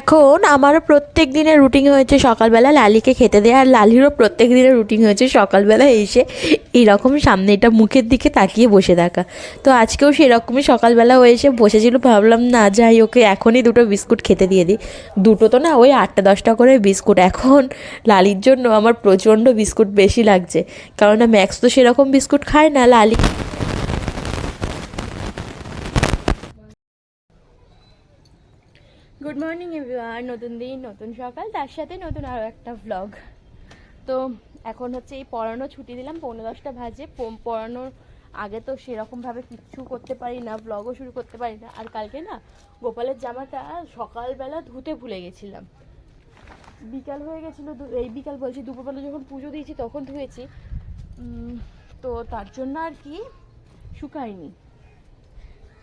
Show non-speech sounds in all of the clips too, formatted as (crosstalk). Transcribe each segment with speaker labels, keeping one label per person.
Speaker 1: এখন আমারও প্রত্যেক দিনের রুটিন হয়েছে সকালবেলা লালিকে খেতে দেয়, আর লালিরও প্রত্যেক দিনের রুটিন হয়েছে সকালবেলা এসে এরকম সামনে এটা মুখের দিকে তাকিয়ে বসে থাকা। তো আজকেও সেরকমই সকালবেলা ও এসে বসেছিল, ভাবলাম না যাই ওকে এখনই দুটো বিস্কুট খেতে দিয়ে দিই। দুটো তো না, ওই আটটা দশটা করে বিস্কুট। এখন লালির জন্য আমার প্রচণ্ড বিস্কুট বেশি লাগছে। কারণ ম্যাক্স তো সেরকম বিস্কুট খায় না, লালি গুড মর্নিং এভরিওয়ান নতুন দিন, নতুন সকাল। তার সাথে নতুন আরও একটা ভ্লগ তো এখন হচ্ছে এই পড়ানো ছুটি দিলাম, পৌনে দশটা বাজে। পড়ানোর আগে তো সেরকমভাবে কিচ্ছু করতে পারি না ব্লগও শুরু করতে পারি না। আর কালকে না, গোপালের জামাটা সকালবেলা ধুতে ভুলে গেছিলাম। বিকাল হয়ে গেছিল এই বিকাল বলছি, দুপুরবেলা যখন পুজো দিয়েছি তখন ধুয়েছি। তো তার জন্য আর কি শুকায়নি।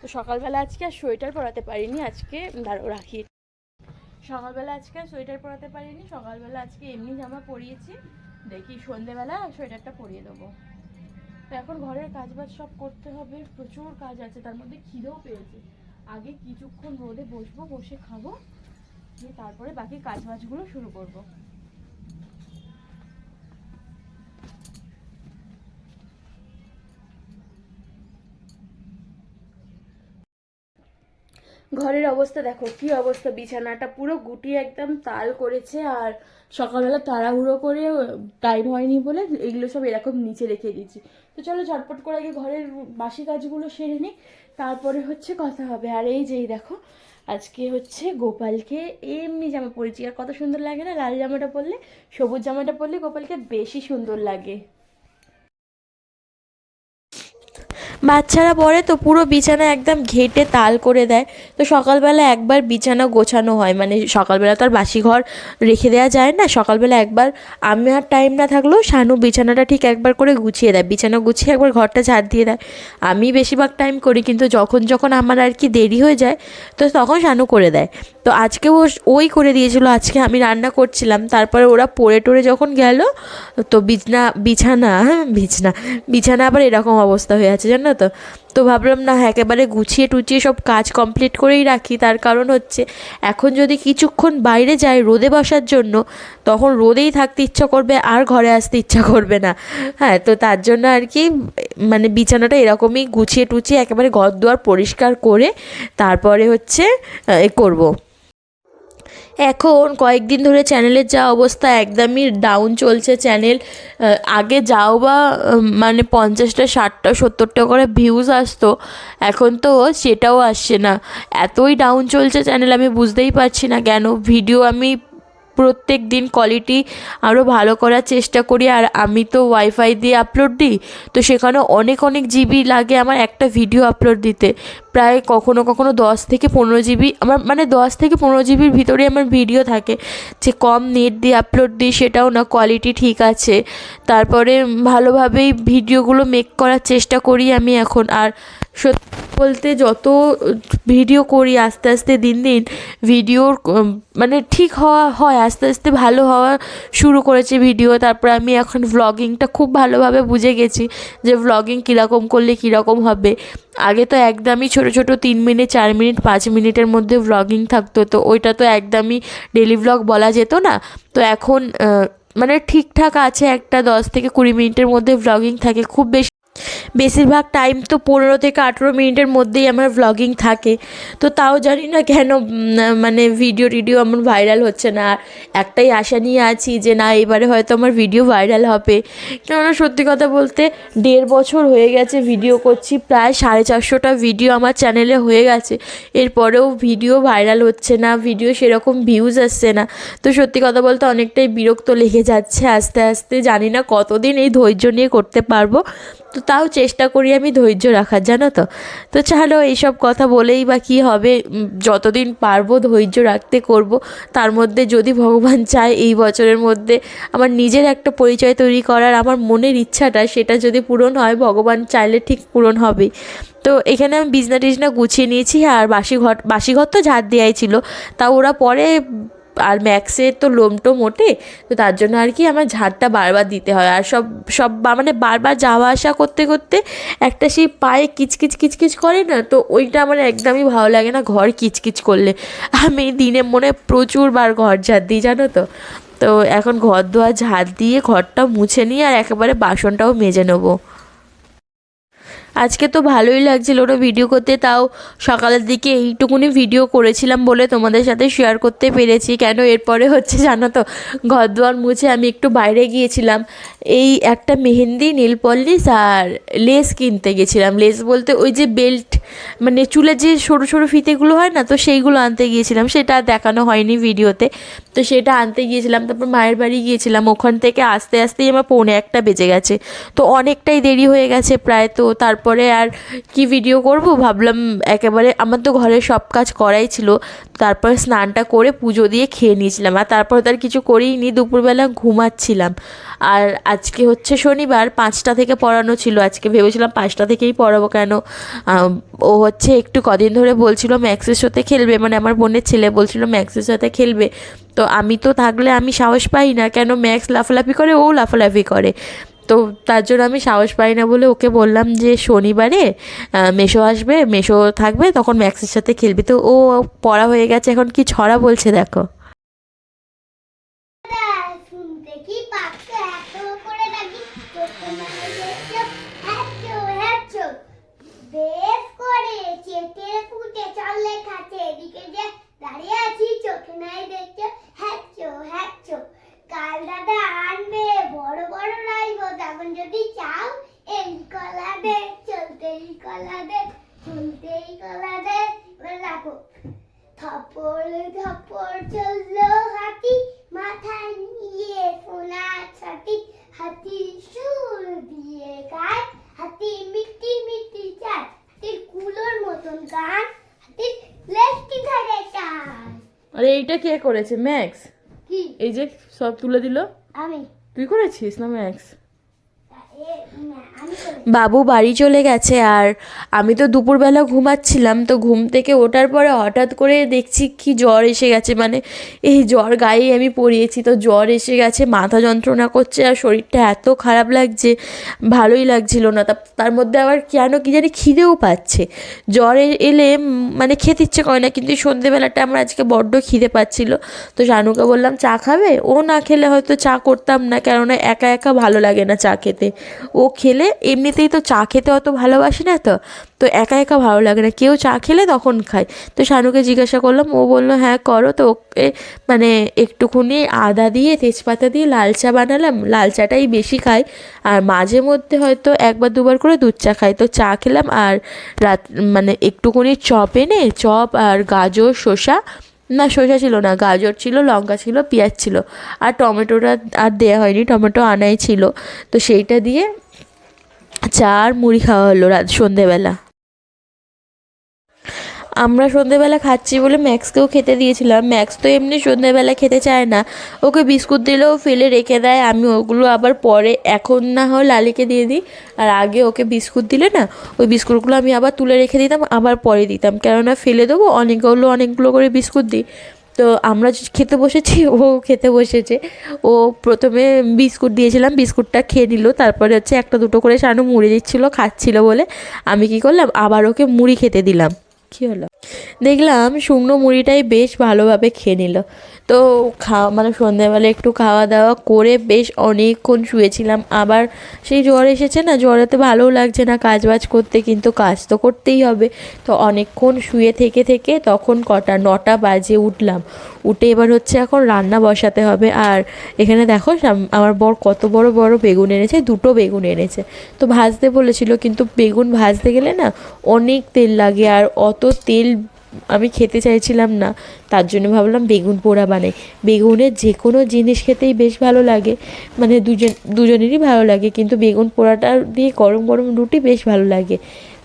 Speaker 1: তো সকালবেলা আজকে আর সোয়েটার পরাতে পারিনি। আজকে দাঁড়াও রাখি। সকালবেলা আজকে সোয়েটার পরাতে পারিনি, সকালবেলা আজকে এমনি জামা পরিয়েছি। দেখি সন্ধেবেলা সোয়েটারটা পরিয়ে দেবো। তো এখন ঘরের কাজবাজ সব করতে হবে, প্রচুর কাজ আছে, তার মধ্যে খিদেও পেয়েছে। আগে কিছুক্ষণ রোদে বসবো, বসে খাব, দিয়ে তারপরে বাকি কাজবাজগুলো শুরু করব। ঘরের অবস্থা দেখো, কি অবস্থা? বিছানাটা পুরো গুটিয়ে একদম তাল করেছে আর সকালবেলা তাড়াহুড়ো করে টাইম হয়নি বলে এগুলো সব এরকম নিচে রেখে দিয়েছি। তো চলো ঝটপট করে আগে ঘরের বাসি কাজগুলো সেরে নিই, তারপরে হচ্ছে কথা হবে। আর এই যেই দেখো, আজকে হচ্ছে গোপালকে এমনি জামা পরেছি। আর কত সুন্দর লাগে না? লাল জামাটা পরলে, সবুজ জামাটা পরলে গোপালকে বেশি সুন্দর লাগে। বাচ্চারা পরে তো পুরো বিছানা একদম ঘেটে তাল করে দেয়। তো সকালবেলা একবার বিছানা গোছানো হয়। মানে সকালবেলা তো আর বাসি ঘর রেখে দেওয়া যায় না। সকালবেলা একবার আমি আর টাইম না থাকলেও শানু বিছানাটা ঠিক একবার করে গুছিয়ে দেয়। বিছানা গুছিয়ে একবার ঘরটা ঝাড় দিয়ে দেয়। আমি বেশিরভাগ টাইম করি, কিন্তু যখন যখন আমার আর কি দেরি হয়ে যায়, তো তখন শানু করে দেয়। তো আজকে ও ওই করে দিয়েছিল, আজকে আমি রান্না করছিলাম। তারপরে ওরা পড়ে টরে যখন গেল, তো বিছনা, বিছানা হ্যাঁ বিছনা, বিছানা আবার এরকম অবস্থা হয়ে আছে, জানো তো? তো ভাবলাম, না, একেবারে গুছিয়ে টুচিয়ে সব কাজ কমপ্লিট করেই রাখি। তার কারণ হচ্ছে, এখন যদি কিছুক্ষণ বাইরে যাই রোদে বসার জন্য, তখন রোদেই থাকতে ইচ্ছা করবে, আর ঘরে আসতে ইচ্ছা করবে না। হ্যাঁ তো তার জন্য আর কি মানে বিছানাটা এরকমই গুছিয়ে টুচিয়ে একেবারে ঘর দুয়ার পরিষ্কার করে, তারপরে হচ্ছে, এ, করব। এখন কয়েকদিন ধরে চ্যানেলের যা অবস্থা একদমই ডাউন চলছে চ্যানেল আগে যাও বা মানে পঞ্চাশটা, ষাটটা, সত্তরটা করে ভিউজ আসতো, এখন তো সেটাও আসছে না। এতই ডাউন চলছে চ্যানেল আমি বুঝতেই পারছি না কেন ভিডিও আমি প্রত্যেক দিন কোয়ালিটি আরও ভালো করার চেষ্টা করি, আর আমি তো ওয়াইফাই দিয়ে আপলোড দিই, তো সেখানে অনেক অনেক জিবি লাগে আমার একটা ভিডিও আপলোড দিতে। প্রায় কখনো কখনো দশ থেকে পনেরো জিবি আমার মানে দশ থেকে পনেরো জিবির ভিতরে আমার ভিডিও থাকে। যে কম নেট দিয়ে আপলোড দিই সেটাও না কোয়ালিটি ঠিক আছে। তারপরে ভালোভাবেই ভিডিওগুলো মেক করার চেষ্টা করি আমি এখন, আর সত্যি বলতে যত ভিডিও করি আস্তে আস্তে দিন দিন ভিডিওর মানে ঠিক হওয়া হয়, আস্তে আস্তে ভালো হওয়া শুরু করেছে ভিডিও তারপর আমি এখন ভ্লগিংটা খুব ভালোভাবে বুঝে গেছি যে ভ্লগিং কীরকম করলে কীরকম হবে। আগে তো একদমই ছোট ছোট তিন মিনিট, চার মিনিট, পাঁচ মিনিটের মধ্যে ভ্লগিং থাকতো, তো ওইটা তো একদমই ডেলি ভ্লগ বলা যেত না। তো এখন মানে ঠিকঠাক আছে একটা দশ থেকে কুড়ি মিনিটের মধ্যে ভ্লগিং থাকে, খুব বেশি বেশিরভাগ টাইম তো পনেরো থেকে আঠেরো মিনিটের মধ্যেই আমার ভ্লগিং থাকে। তো তাও জানি না কেন মানে ভিডিও টিডিও আমার ভাইরাল হচ্ছে না। আর একটাই আশা নিয়ে আছি যে না, এবারে হয়তো আমার ভিডিও ভাইরাল হবে। কেননা সত্যি কথা বলতে দেড় বছর হয়ে গেছে ভিডিও করছি, প্রায় সাড়ে চারশোটা ভিডিও আমার চ্যানেলে হয়ে গেছে। এরপরেও ভিডিও ভাইরাল হচ্ছে না ভিডিও সেরকম ভিউজ আসছে না। তো সত্যি কথা বলতে অনেকটাই বিরক্ত লেগে যাচ্ছে আস্তে আস্তে। জানি না কতদিন এই ধৈর্য নিয়ে করতে পারব। তো তাও চেষ্টা করি আমি ধৈর্য রাখার, জানো তো? তো চলো এইসব কথা বলেই বা কী হবে যতদিন পারব ধৈর্য রাখতে করব। তার মধ্যে যদি ভগবান চায় এই বছরের মধ্যে আমার নিজের একটা পরিচয় তৈরি করার আমার মনের ইচ্ছাটা সেটা যদি পূরণ হয়, ভগবান চাইলে ঠিক পূরণ হবেই। তো এখানে আমি বিজনা টিজনা গুছিয়ে নিয়েছি, আর বাসি ঘর বাসি ঘর তো ঝাড় দেওয়াই ছিল। তা ওরা পরে আর ম্যাক্সের তো লোমটো মোটে, তো তার জন্য আর কি আমার ঝাড়টা বারবার দিতে হয়। আর সব সব মানে বারবার যাওয়া আসা করতে করতে একটা সেই পায়ে কিচকিচ কিচকিচ করে না, তো ওইটা আমার একদমই ভালো লাগে না ঘর কিচকিচ করলে। আমি দিনে মনে প্রচুরবার ঘর ঝাড় দিই, জানো তো? তো এখন ঘর দোয়ার ঝাড় দিয়ে ঘরটা মুছে নিয়ে আর একেবারে বাসনটাও মেজে নেব। আজকে তো ভালোই লাগছিল ওটা ভিডিও করতে, তাও সকালের দিকে এইটুকুনি ভিডিও করেছিলাম বলে তোমাদের সাথে শেয়ার করতে পেরেছি। কেন এরপরে হচ্ছে জানো তো, ঘর দুয়ার মুছে আমি একটু বাইরে গিয়েছিলাম। এই একটা মেহেন্দি নীলপল্লিশ আর লেস কিনতে গেছিলাম। লেস বলতে ওই যে বেল্ট মানে চুলে যে সরু সরু ফিতেগুলো হয় না, তো সেইগুলো আনতে গিয়েছিলাম। সেটা দেখানো হয়নি ভিডিওতে। তো সেটা আনতে গিয়েছিলাম, তারপর মায়ের বাড়ি গিয়েছিলাম। ওখান থেকে আস্তে আস্তেই আমার পৌনে একটা বেজে গেছে। তো অনেকটাই দেরি হয়ে গেছে প্রায়। তো তারপরে আর কি ভিডিও করব? ভাবলাম একেবারে আমার তো ঘরের সব কাজ করাই ছিল। তারপরে স্নানটা করে পুজো দিয়ে খেয়ে নিয়েছিলাম। আর তারপর তো আর কিছু করিনি, দুপুরবেলা ঘুমাচ্ছিলাম। আর আজকে হচ্ছে শনিবার, পাঁচটা থেকে পড়ানো ছিল। আজকে ভেবেছিলাম পাঁচটা থেকেই পড়াবো কেন? ও হচ্ছে একটু কদিন ধরে বলছিল ম্যাক্সের সাথে খেলবে মানে আমার বোনের ছেলে বলছিল ম্যাক্সের সাথে খেলবে। তো আমি তো থাকলে আমি সাহস পাই না, কেন ম্যাক্স লাফালাফি করে, ও লাফালাফি করে। তো তার জন্য আমি সাহস পাই না বলে ওকে বললাম যে শনিবারে মেশো আসবে, মেশো থাকবে, তখন ম্যাক্সের সাথে খেলবি। তো ও পড়া হয়ে গেছে, এখন কি ছড়া বলছে দেখো।
Speaker 2: ফুটে চলে এদিকে যে দাঁড়িয়ে আছি চোখে নাই দেখছ হ্যাচো হ্যাচো কাল দাদা আনবে বড় বড় রাইবো তখন যদি চাও এই কলা দে চলতেই কলা দে চলতেই কলা দে এবার রাখো থাপড় থাপড় চলল হাতি মাথায় নিয়ে সোনা ছাতি হাতি সুর দিয়ে গায় হাতি মিটি মিটি চায় হাতির কুলোর মতন গান হাতির লেফটি থাকে টান
Speaker 1: আরে এইটা কে করেছে? ম্যাক্স
Speaker 2: কি?
Speaker 1: এই যে সব তুলে দিল?
Speaker 2: আমি।
Speaker 1: তুই করেছিস না ম্যাক্স। বাবু বাড়ি চলে গেছে আর আমি তো দুপুরবেলা ঘুমাচ্ছিলাম, তো ঘুম থেকে ওঠার পরে হঠাৎ করে দেখছি কি জ্বর এসে গেছে। মানে এই জ্বর গায়ে আমি পড়িয়েছি, তো জ্বর এসে গেছে, মাথা যন্ত্রণা করছে আর শরীরটা এত খারাপ লাগছে, ভালোই লাগছিল না। তা তার মধ্যে আবার কেন কি জানি খিদেও পাচ্ছে। জ্বর এলে মানে খেতে ইচ্ছে করে না, কিন্তু সন্ধেবেলাটা আমার আজকে বড্ড খিদে পাচ্ছিল। তো শানুকে বললাম, চা খাবে? ও না খেলে হয়তো চা করতাম না, কেননা একা একা ভালো লাগে না চা খেতে। ও খেলে এমনিতেই তো চা খেতে অত ভালোবাসি না তো তো একা একা ভালো লাগে না। কেউ চা খেলে তখন খায়। তো শানুকে জিজ্ঞাসা করলাম, ও বলল হ্যাঁ করো। তো ওকে মানে একটুখানি আদা দিয়ে, তেজপাতা দিয়ে লাল চা বানালাম। লাল চাটাই বেশি খাই আর মাঝে মধ্যে হয়তো একবার দুবার করে দুধ চা খাই তো চা খেলাম আর রাত মানে একটুখানি চপ এনে, চপ আর গাজর, শসা। না, শসা ছিল না, গাজর ছিল, লঙ্কা ছিল, পেঁয়াজ ছিল। আর টমেটোটা আর দেওয়া হয়নি, টমেটো আনাই ছিল। তো সেইটা দিয়ে চা আর মুড়ি খাওয়া হলো রাত সন্ধেবেলা। আমরা সন্ধেবেলা খাচ্ছি বলে ম্যাক্সকেও খেতে দিয়েছিলাম। ম্যাক্স তো এমনি সন্ধেবেলা খেতে চায় না। ওকে বিস্কুট দিলেও ফেলে রেখে দেয়। আমি ওগুলো আবার পরে, এখন না হয় লালিকে দিয়ে দিই। আর আগে ওকে বিস্কুট দিলে না, ওই বিস্কুটগুলো আমি আবার তুলে রেখে দিতাম, আবার পরে দিতাম। কেননা ফেলে দেবো, অনেকগুলো অনেকগুলো করে বিস্কুট দিই। তো আমরা খেতে বসেছি, (laughs) ও খেতে বসেছে। ও প্রথমে বিস্কুট দিয়েছিলাম, বিস্কুটটা খেয়ে নিল। তারপরে হচ্ছে একটা দুটো করে সানু মুড়ি দিচ্ছিল, খাচ্ছিল বলে আমি কি করলাম, আবার ওকে মুড়ি খেতে দিলাম। কী হলো? দেখলাম শুকনো মুড়িটাই বেশ ভালোভাবে খেয়ে নিল। তো খাওয়া মানে সন্ধ্যাবেলা একটু খাওয়া দাওয়া করে বেশ অনেকক্ষণ শুয়েছিলাম। আবার সেই জ্বর এসেছে না জ্বরেতে ভালোও লাগছে না কাজ বাজ করতে, কিন্তু কাজ তো করতেই হবে। তো অনেকক্ষণ শুয়ে থেকে থেকে তখন কটা, নটা বাজে উঠলাম। উঠে এবার হচ্ছে এখন রান্না বসাতে হবে। আর এখানে দেখো আমার বর কত বড় বড় বেগুন এনেছে, দুটো বেগুন এনেছে। তো ভাজতে বলেছিল, কিন্তু বেগুন ভাজতে গেলে না অনেক তেল লাগে, আর অত তেল আমি খেতে চাইছিলাম না, তার জন্য ভাবলাম বেগুন পোড়া বানাই। বেগুনের যে কোনো জিনিস খেতেই বেশ ভালো লাগে মানে দুজন দুজনেরই ভালো লাগে, কিন্তু বেগুন পোড়াটা দিয়ে গরম গরম রুটি বেশ ভালো লাগে।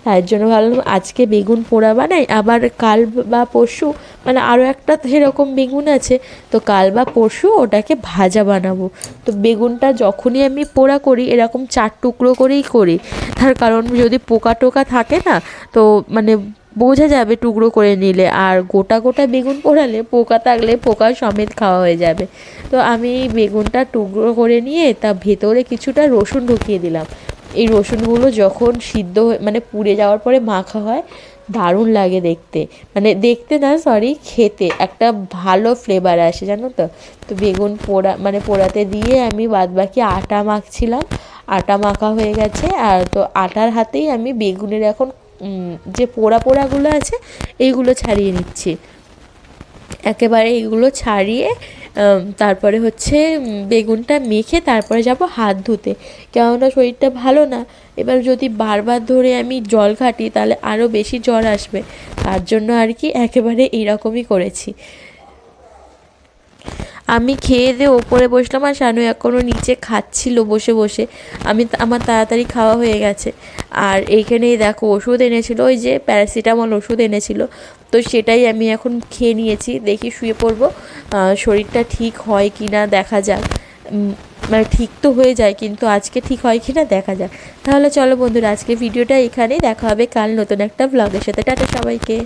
Speaker 1: তার জন্য ভাবলাম আজকে বেগুন পোড়া বানাই, আবার কাল বা পরশু মানে আরও একটা সেরকম বেগুন আছে, তো কাল বা পরশু ওটাকে ভাজা বানাবো। তো বেগুনটা যখনই আমি পোড়া করি, এরকম চার টুকরো করেই করি। তার কারণ যদি পোকা টোকা থাকে না, তো মানে বোঝা যাবে টুকরো করে নিলে আর গোটা গোটা বেগুন পোড়ালে পোকা থাকলে পোকা সমেত খাওয়া হয়ে যাবে। তো আমি বেগুনটা টুকরো করে নিয়ে তা ভেতরে কিছুটা রসুন ঢুকিয়ে দিলাম। এই রসুনগুলো যখন সিদ্ধ হয়ে মানে পুড়ে যাওয়ার পরে মাখা হয়, দারুণ লাগে দেখতে। মানে দেখতে না সরি খেতে একটা ভালো ফ্লেভার আসে, জানো তো? তো বেগুন পোড়া মানে পোড়াতে দিয়ে আমি বাদবাকি আটা মাখছিলাম। আটা মাখা হয়ে গেছে, আর তো আটার হাতেই আমি বেগুনের এখন যে পোড়া পোড়াগুলো আছে, এইগুলো ছাড়িয়ে নিচ্ছি। একেবারে এগুলো ছাড়িয়ে তারপরে হচ্ছে বেগুনটা মেখে তারপরে যাব হাত ধুতে। কেননা শরীরটা ভালো না, এবার যদি বারবার ধরে আমি জল ঘাটি, তাহলে আরও বেশি জ্বর আসবে। তার জন্য আর কি একেবারে এরকমই করেছি। আমি খেয়ে দিয়ে ওপরে বসলাম আর শানু এখনও নিচে খাচ্ছিল বসে বসে। আমি আমার তাড়াতাড়ি খাওয়া হয়ে গেছে। আর এইখানেই দেখো ওষুধ এনেছিল, ওই যে প্যারাসিটামল ওষুধ এনেছিল। তো সেটাই আমি এখন খেয়ে নিয়েছি, দেখি শুয়ে পড়ব। শরীরটা ঠিক হয় কি না দেখা যাক। মানে ঠিক তো হয়ে যায়, কিন্তু আজকে ঠিক হয় কি না দেখা যাক। তাহলে চলো বন্ধুরা আজকে ভিডিওটা এখানেই, দেখা হবে কাল নতুন একটা ব্লগের সাথে। টাটা সবাইকে।